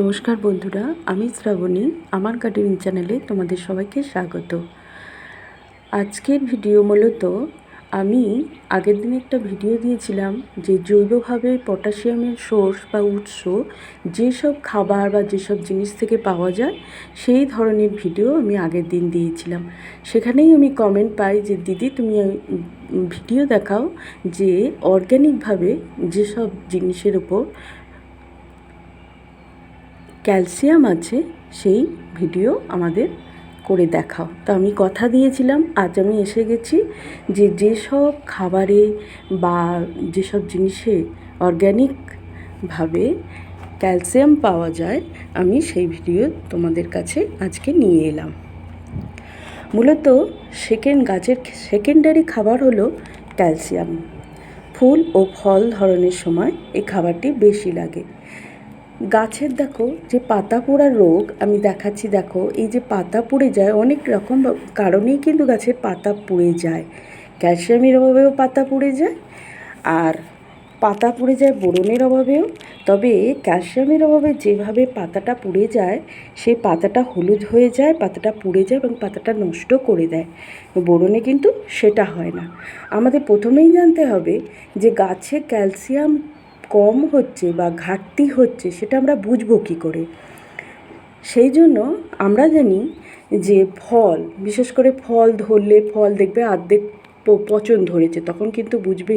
নমস্কার বন্ধুরা, আমি শ্রাবণী, আমার গার্ডেনিং চ্যানেলে তোমাদের সবাইকে স্বাগত। আজকের ভিডিও মূলত আমি আগের দিন একটা ভিডিও দিয়েছিলাম যে জৈবভাবে পটাশিয়ামের সোর্স বা উৎস যেসব খাবার বা যেসব জিনিস থেকে পাওয়া যায়, সেই ধরনের ভিডিও আমি আগের দিন দিয়েছিলাম। সেখানেই আমি কমেন্ট পাই যে, দিদি, তুমি ভিডিও দেখাও যে অর্গ্যানিকভাবে যেসব জিনিসের ওপর ক্যালসিয়াম আছে, সেই ভিডিও আমাদের করে দেখাও। তো আমি কথা দিয়েছিলাম, আজ আমি এসে গেছি যে যেসব খাবারে বা যেসব জিনিসে অর্গ্যানিকভাবে ক্যালসিয়াম পাওয়া যায়, আমি সেই ভিডিও তোমাদের কাছে আজকে নিয়ে এলাম। মূলত সেকেন্ড গাছের সেকেন্ডারি খাবার হলো ক্যালসিয়াম। ফুল ও ফল ধরনের সময় এই খাবারটি বেশি লাগে। গাছের দেখো যে পাতা পোড়ার রোগ আমি দেখাচ্ছি, দেখো, এই যে পাতা পুড়ে যায়, অনেক রকম কারণেই কিন্তু গাছের পাতা পুড়ে যায়। ক্যালসিয়ামের অভাবেও পাতা পুড়ে যায় আর পাতা পুড়ে যায় বোরনের অভাবেও। তবে ক্যালসিয়ামের অভাবে যেভাবে পাতাটা পুড়ে যায় সেই পাতাটা হলুদ হয়ে যায়, পাতাটা পুড়ে যায় এবং পাতাটা নষ্ট করে দেয়। বোরনে কিন্তু সেটা হয় না। আমাদের প্রথমেই জানতে হবে যে গাছে ক্যালসিয়াম কম হচ্ছে বা ঘাটতি হচ্ছে, সেটা আমরা বুঝব কী করে? সেই জন্য আমরা জানি যে ফল, বিশেষ করে ফল ধরলে ফল দেখবে অর্ধেক পচন ধরেছে, তখন কিন্তু বুঝবে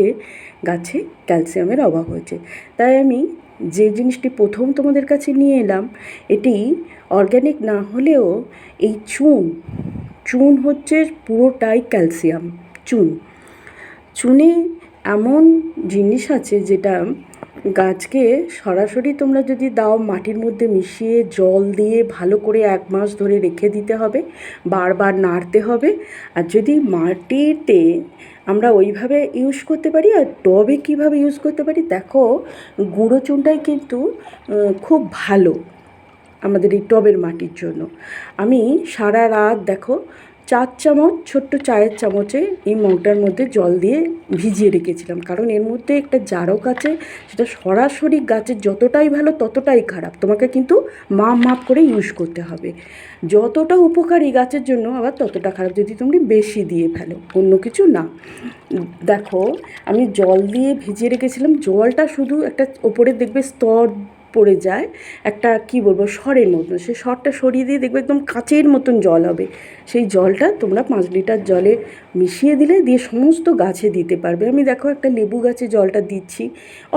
গাছে ক্যালসিয়ামের অভাব হয়েছে। তাই আমি যে জিনিসটি প্রথম তোমাদের কাছে নিয়ে এলাম, এটি অর্গ্যানিক না হলেও এই চুন চুন হচ্ছে পুরোটাই ক্যালসিয়াম, চুন। চুনে এমন জিনিস আছে যেটা গাছকে সরাসরি তোমরা যদি দাও মাটির মধ্যে মিশিয়ে জল দিয়ে ভালো করে এক মাস ধরে রেখে দিতে হবে, বারবার নাড়তে হবে। আর যদি মাটিতে আমরা ওইভাবে ইউজ করতে পারি, আর টবে কীভাবে ইউজ করতে পারি, দেখো গুঁড়ো চুনটাই কিন্তু খুব ভালো আমাদের এই টবের মাটির জন্য। আমি সারা রাত দেখো চার চামচ, ছোট্ট চায়ের চামচে এই মগটার মধ্যে জল দিয়ে ভিজিয়ে রেখেছিলাম। কারণ এর মধ্যে একটা জারক আছে, সেটা সরাসরি গাছের যতটাই ভালো ততটাই খারাপ। তোমাকে কিন্তু মাপ মাপ করে ইউজ করতে হবে। যতটা উপকারী গাছের জন্য, আবার ততটা খারাপ যদি তুমি বেশি দিয়ে ফেলো, অন্য কিছু না। দেখো, আমি জল দিয়ে ভিজিয়ে রেখেছিলাম। জলটা শুধু একটা ওপরে দেখবে স্তর পড়ে যায়, একটা কি বলব সরের মতন। সেই সরটা সরিয়ে দিয়ে দেখবে একদম কাঁচের মতন জল হবে। সেই জলটা তোমরা পাঁচ লিটার জলে মিশিয়ে দিলে দিয়ে সমস্ত গাছে দিতে পারবে। আমি দেখো একটা লেবু গাছে জলটা দিচ্ছি,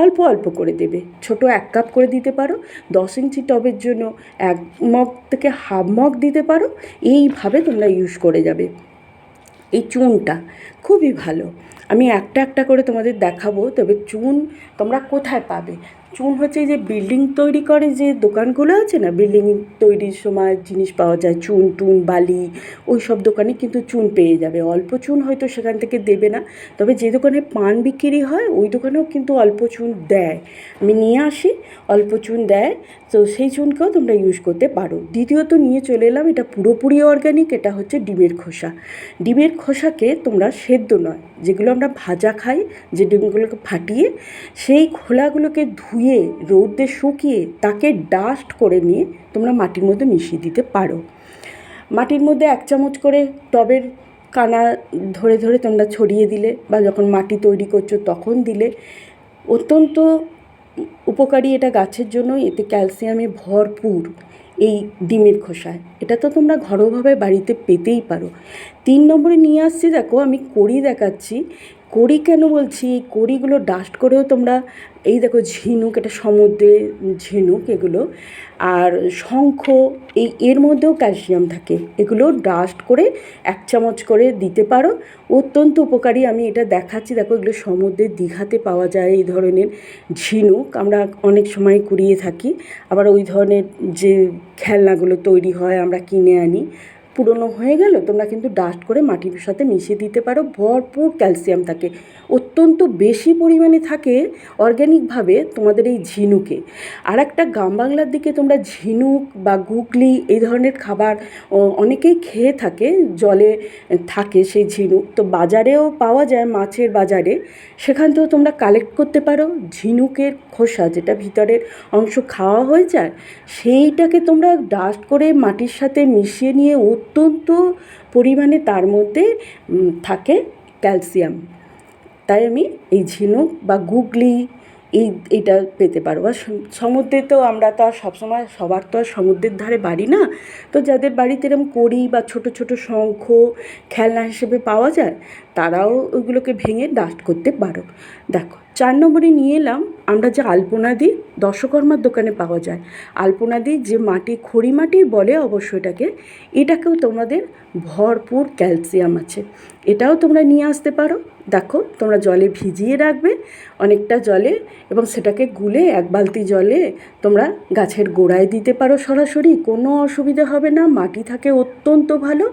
অল্প অল্প করে দেবে। ছোট এক কাপ করে দিতে পারো, দশ ইঞ্চি টবের জন্য এক মগ থেকে হাফ মগ দিতে পারো, এইভাবে তোমরা ইউজ করে যাবে। এই চুনটা খুবই ভালো। আমি একটা একটা করে তোমাদের দেখাবো, তবে চুন তোমরা কোথায় পাবে? চুন হচ্ছে যে বিল্ডিং তৈরি করে যে দোকানগুলো আছে না বিল্ডিং তৈরির সময় জিনিস পাওয়া যায়, চুন টুন, বালি ওই সব দোকানে কিন্তু চুন পেয়ে যাবে। অল্প চুন হয়তো সেখান থেকে দেবে না, তবে যে দোকানে পান বিক্রি হয়, ওই দোকানেও কিন্তু অল্প চুন দেয়। আমি নিয়ে আসি, অল্প চুন দেয়, তো সেই চুনকেও তোমরা ইউজ করতে পারো। দ্বিতীয়ত নিয়ে চলে এলাম, এটা পুরোপুরি অর্গ্যানিক এটা হচ্ছে ডিমের খোসা। ডিমের খোসাকে তোমরা সেদ্ধ নয়, যেগুলো আমরা ভাজা খাই, যে ডিমগুলোকে ফাটিয়ে, সেই খোলাগুলোকে ধুয়ে রৌদ্রে শুকিয়ে তাকে ডাস্ট করে নিয়ে তোমরা মাটির মধ্যে মিশিয়ে দিতে পারো। মাটির মধ্যে এক চামচ করে টবের কানা ধরে ধরে তোমরা ছড়িয়ে দিলে বা যখন মাটি তৈরি করছ তখন দিলে। অত্যন্ত উপকারী এটা গাছের জন্য এতে ক্যালসিয়ামে ভরপুর এই ডিমের খোসায়। এটা তো তোমরা ঘরোয়াভাবে বাড়িতে পেতেই পারো। তিন নম্বরে নিয়ে আসছি, দেখো আমি কড়ি দেখাচ্ছি। কড়ি কেন বলছি? কড়িগুলো ডাস্ট করেও তোমরা এই দেখো ঝিনুক, এটা সমুদ্রে ঝিনুক এগুলো, আর শঙ্খ, এই এর মধ্যেও ক্যালসিয়াম থাকে। এগুলো ডাস্ট করে এক চামচ করে দিতে পারো। অত্যন্ত উপকারী, আমি এটা দেখাচ্ছি। দেখো এগুলো সমুদ্রের দীঘাতে পাওয়া যায় এই ধরনের ঝিনুক। আমরা অনেক সময় কুড়িয়ে থাকি। আবার ওই ধরনের যে খেলনাগুলো তৈরি হয়, আমরা কিনে আনি। পুরনো হয়ে গেল, তোমরা কিন্তু ডাস্ট করে মাটির সাথে মিশিয়ে দিতে পারো। ভরপুর ক্যালসিয়াম থাকে। অত্যন্ত বেশি পরিমাণে থাকে অর্গ্যানিকভাবে তোমাদের এই ঝিনুকে। আর একটা গ্রাম বাংলার দিকে তোমরা ঝিনুক বা গুগলি এই ধরনের খাবার অনেকেই খেয়ে থাকে, জলে থাকে সেই ঝিনুক। তো বাজারেও পাওয়া যায়, মাছের বাজারে। সেখান থেকেও তোমরা কালেক্ট করতে পারো ঝিনুকের খোসা, যেটা ভিতরের অংশ খাওয়া হয়ে যায়। সেইটাকে তোমরা ডাস্ট করে মাটির সাথে মিশিয়ে নিয়ে অত্যন্ত পরিমাণে তার মধ্যে থাকে ক্যালসিয়াম। তাই আমি এই ঝিনুক বা গুগলি এই এইটা পেতে পারো। আর সমুদ্রে তো আমরা তো আর সবসময়, সবার তো আর সমুদ্রের ধারে বাড়ি না। তো যাদের বাড়িতে এরকম কড়ি বা ছোট ছোট শঙ্খ, খেলনা হিসেবে পাওয়া যায়, তারাও ওইগুলোকে ভেঙে ডাস্ট করতে পারো। দেখো, চার নম্বরে নিয়ে এলাম, আমরা যে আলপনা দিই দশকর্মার দোকানে পাওয়া যায়। আলপনা দিই যে মাটি, খড়ি মাটি বলে অবশ্য এটাকে, এটাকেও তোমাদের ভরপুর ক্যালসিয়াম আছে। এটাও তোমরা নিয়ে আসতে পারো। দেখো, তোমরা জলে ভিজিয়ে রাখবে অনেকটা জলে এবং সেটাকে গুলে এক বালতি জলে তোমরা গাছের গোড়ায় দিতে পারো সরাসরি, কোনো অসুবিধা হবে না, মাটি থাকে অত্যন্ত ভালো।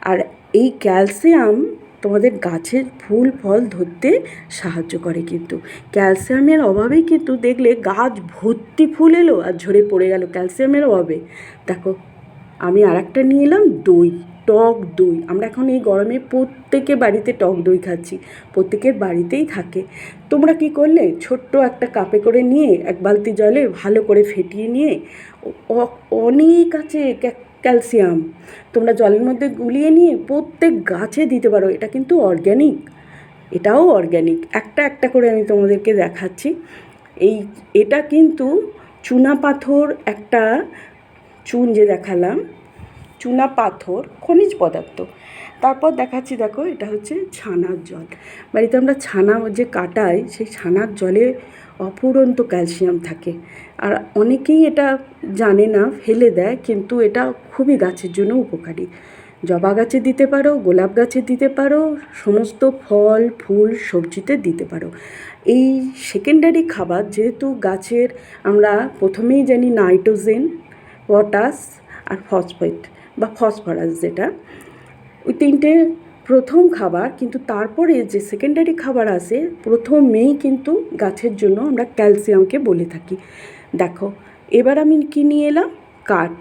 আর এই ক্যালসিয়াম তোমাদের গাছের ফুল, ফল ধরতে সাহায্য করে কিন্তু। ক্যালসিয়ামের অভাবেই কিন্তু দেখলে গাছ ভর্তি ফুল এলো আর ঝরে পড়ে গেল ক্যালসিয়ামের অভাবে। দেখো, আমি আর একটা নিয়ে এলাম, দই। টক দই। আমরা এখন এই গরমে প্রত্যেকে বাড়িতে টক দই খাচ্ছি, প্রত্যেকের বাড়িতেই থাকে। তোমরা কি করলে? ছোট্ট একটা কাপে করে নিয়ে এক বালতি জলে ভালো করে ফেটিয়ে নিয়ে অনেক আছে ক্যালসিয়াম। তোমরা জলের মধ্যে গুলিয়ে নিয়ে প্রত্যেক গাছে দিতে পারো। এটা কিন্তু অর্গ্যানিক। এটাও অর্গ্যানিক। একটা একটা করে আমি তোমাদেরকে দেখাচ্ছি। এই, এটা কিন্তু চুনা পাথর একটা চুন যে দেখালাম চুনা পাথর, খনিজ পদার্থ। তারপর দেখাচ্ছি, দেখো, এটা হচ্ছে ছানার জল। বাড়িতে আমরা ছানা যে কাটাই, সেই ছানার জলে অফুরন্ত ক্যালসিয়াম থাকে। আর অনেকেই এটা জানে না, ফেলে দেয়, কিন্তু এটা খুবই গাছের জন্য উপকারী। জবা গাছে দিতে পারো, গোলাপ গাছে দিতে পারো, সমস্ত ফল, ফুল, সবজিতে দিতে পারো। এই সেকেন্ডারি খাবার যেহেতু গাছের, আমরা প্রথমেই জানি নাইট্রোজেন, পটাশ আর ফসফেট। বা ফসফরাস যেটা, ওই তিনটে প্রথম খাবার কিন্তু তারপরে যে সেকেন্ডারি খাবার আসে প্রথমেই কিন্তু গাছের জন্য আমরা ক্যালসিয়ামকে বলে থাকি। দেখো, এবার আমি কি নিয়ে এলাম? কাঠ।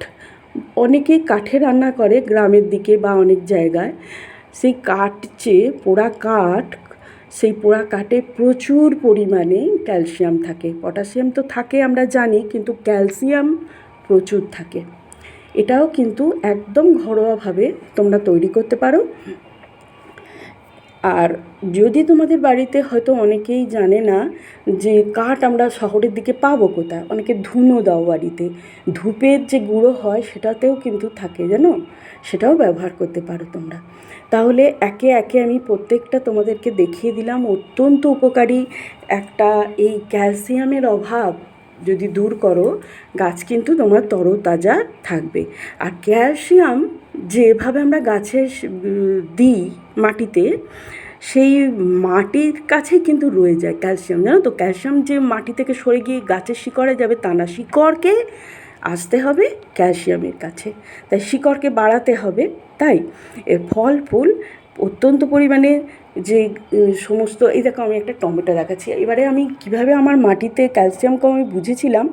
অনেকে কাঠে রান্না করে গ্রামের দিকে বা অনেক জায়গায়। সেই কাঠ যে পোড়া কাঠ, সেই পোড়া কাঠে প্রচুর পরিমাণে ক্যালসিয়াম থাকে। পটাশিয়াম তো থাকে আমরা জানি, কিন্তু ক্যালসিয়াম প্রচুর থাকে। এটাও কিন্তু একদম ঘরোয়াভাবে তোমরা তৈরি করতে পারো। আর যদি তোমাদের বাড়িতে হয়তো অনেকেই জানে না যে কাঠ আমরা শহরের দিকে পাবো কোথায়? অনেকে ধুনো দাও বাড়িতে। ধূপের যে গুঁড়ো হয় সেটাতেও কিন্তু থাকে, জানো? সেটাও ব্যবহার করতে পারো তোমরা। তাহলে একে একে আমি প্রত্যেকটা তোমাদেরকে দেখিয়ে দিলাম। অত্যন্ত উপকারী একটা এই ক্যালসিয়ামের অভাব যদি দূর করো, গাছ কিন্তু তোমার তরতাজা থাকবে। আর ক্যালসিয়াম যেভাবে আমরা গাছে দিই মাটিতে, সেই মাটির কাছেই কিন্তু রয়ে যায় ক্যালসিয়াম। জানো তো, ক্যালসিয়াম যে মাটি থেকে সরে গিয়ে গাছের শিকড়ে যাবে, তা না, শিকড়কে আসতে হবে ক্যালসিয়ামের কাছে। তাই শিকড়কে বাড়াতে হবে, তাই এর ফল ফুল অত্যন্ত পরিমাণে যে সমস্ত, এই দেখো আমি একটা টমেটো দেখাচ্ছি। এবারে আমি কীভাবে আমার মাটিতে ক্যালসিয়াম কম আমি বুঝেছিলাম,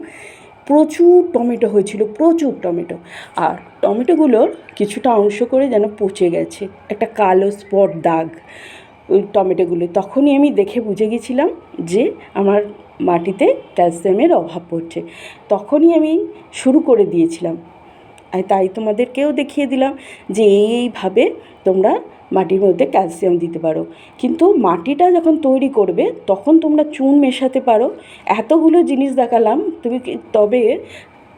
প্রচুর টমেটো হয়েছিল, প্রচুর টমেটো। আর টমেটোগুলোর কিছুটা অংশ করে যেন পচে গেছে, একটা কালো স্পট দাগ ওই টমেটোগুলো। তখনই আমি দেখে বুঝে গেছিলাম যে, আমার মাটিতে ক্যালসিয়ামের অভাব পড়ছে। তখনই আমি শুরু করে দিয়েছিলাম। আর তাই তোমাদেরকেও দেখিয়ে দিলাম যে এইভাবে তোমরা মাটির মধ্যে ক্যালসিয়াম দিতে পারো। কিন্তু মাটিটা যখন তৈরি করবে, তখন তোমরা চুন মেশাতে পারো। এতগুলো জিনিস দেখালাম, তুমি তবে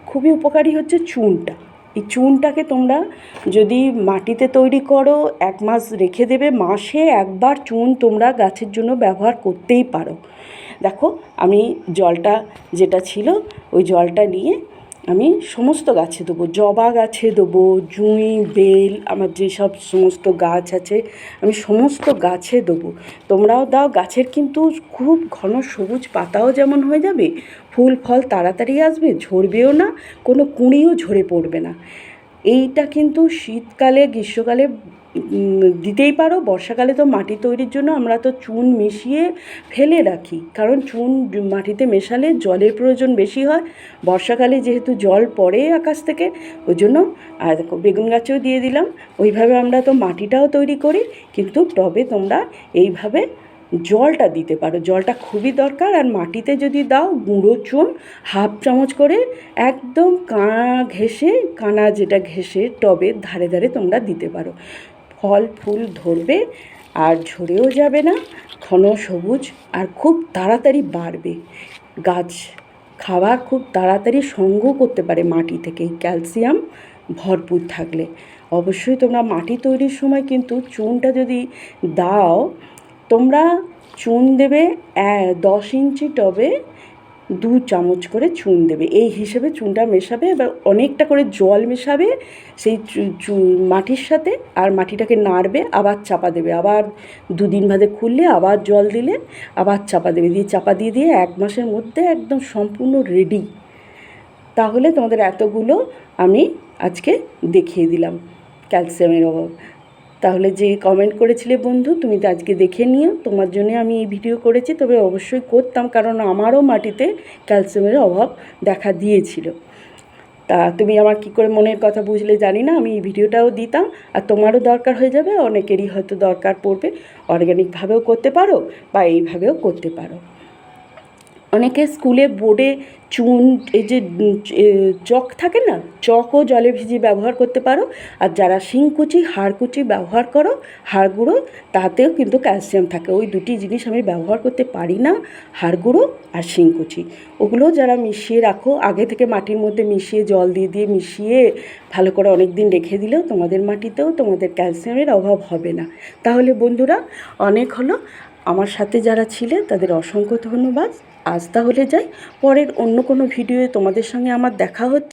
খুবই উপকারী হচ্ছে চুনটা। এই চুনটাকে তোমরা যদি মাটিতে তৈরি করো, এক মাস রেখে দেবে, মাসে একবার চুন তোমরা গাছের জন্য ব্যবহার করতেই পারো। দেখো, আমি জলটা যেটা ছিল, ওই জলটা নিয়ে আমি সমস্ত গাছে দেবো, জবা গাছে দেবো, জুঁই, বেল, আমার যেসব সমস্ত গাছ আছে, আমি সমস্ত গাছে দেবো। তোমরাও দাও, গাছের কিন্তু খুব ঘন সবুজ পাতাও যেমন হয়ে যাবে, ফুল, ফল তাড়াতাড়ি আসবে, ঝরবেও না, কোনো কুঁড়িও ঝরে পড়বে না। এইটা কিন্তু শীতকালে, গ্রীষ্মকালে দিতেই পারো। বর্ষাকালে তো মাটি তৈরির জন্য আমরা তো চুন মিশিয়ে ফেলে রাখি। কারণ চুন মাটিতে মেশালে জলের প্রয়োজন বেশি হয়। বর্ষাকালে যেহেতু জল পড়ে আকাশ থেকে, ওই জন্য আর বেগুন গাছেও দিয়ে দিলাম। ওইভাবে আমরা তো মাটিটাও তৈরি করি। কিন্তু টবে তোমরা এইভাবে জলটা দিতে পারো। জলটা খুবই দরকার আর মাটিতে যদি দাও গুঁড়ো চুন হাফ চামচ করে একদম কাঁ ঘেঁষে, কানা যেটা ঘেঁষে টবের ধারে ধারে তোমরা দিতে পারো। ফল, ফুল ধরবে আর ঝরেও যাবে না, ঘন সবুজ আর খুব তাড়াতাড়ি বাড়বে। গাছ খাবার খুব তাড়াতাড়ি সংগ্রহ করতে পারে মাটি থেকে, ক্যালসিয়াম ভরপুর থাকলে। অবশ্যই তোমরা মাটি তৈরির সময় কিন্তু চুনটা যদি দাও তোমরা চুন দেবে দশ ইঞ্চি টবে দু চামচ করে চুন দেবে। এই হিসেবে চুনটা মেশাবে, এবার অনেকটা করে জল মেশাবে সেই মাটির সাথে আর মাটিটাকে নাড়বে, আবার চাপা দেবে। আবার দুদিন বাদে খুললে আবার জল দিলে আবার চাপা দেবে। দিয়ে চাপা দিয়ে দিয়ে এক মাসের মধ্যে একদম সম্পূর্ণ রেডি তাহলে তোমাদের এতগুলো আমি আজকে দেখিয়ে দিলাম। ক্যালসিয়ামের অভাব। তাহলে যে কমেন্ট করেছিলে বন্ধু, তুমি তো আজকে দেখে নিও। তোমার জন্য আমি এই ভিডিও করেছি, তবে অবশ্যই করতাম, কারণ আমারও মাটিতে ক্যালসিয়ামের অভাব দেখা দিয়েছিল। তা তুমি আমার কি করে মনের কথা বুঝলে জানি না, আমি এই ভিডিওটাও দিতাম, আর তোমারও দরকার হয়ে যাবে, অনেকেরই হয়তো দরকার পড়বে। অর্গ্যানিকভাবেও করতে পারো, বা এইভাবেও করতে পারো। অনেকে স্কুলে বোর্ডে চুন, এই যে চক থাকে না? চকও জলে ভিজিয়ে ব্যবহার করতে পারো। আর যারা শিংকুচি, হাড়কুচি ব্যবহার করো হাড় গুঁড়ো তাতেও কিন্তু ক্যালসিয়াম থাকে। ওই দুটি জিনিস আমি ব্যবহার করতে পারি না হাড় গুঁড়ো আর শিংকুচি। ওগুলো যারা মিশিয়ে রাখো, আগে থেকে মাটির মধ্যে মিশিয়ে, জল দিয়ে দিয়ে মিশিয়ে ভালো করে অনেক দিন রেখে দিলেও তোমাদের মাটিতেও তোমাদের ক্যালসিয়ামের অভাব হবে না। তাহলে বন্ধুরা, অনেক হলো। আমার সাথে যারা ছিলে, তাদের অসংখ্য ধন্যবাদ। আজ তাহলে যাই, পরের অন্য কোনো ভিডিওয়ে তোমাদের সঙ্গে আমার দেখা হচ্ছে।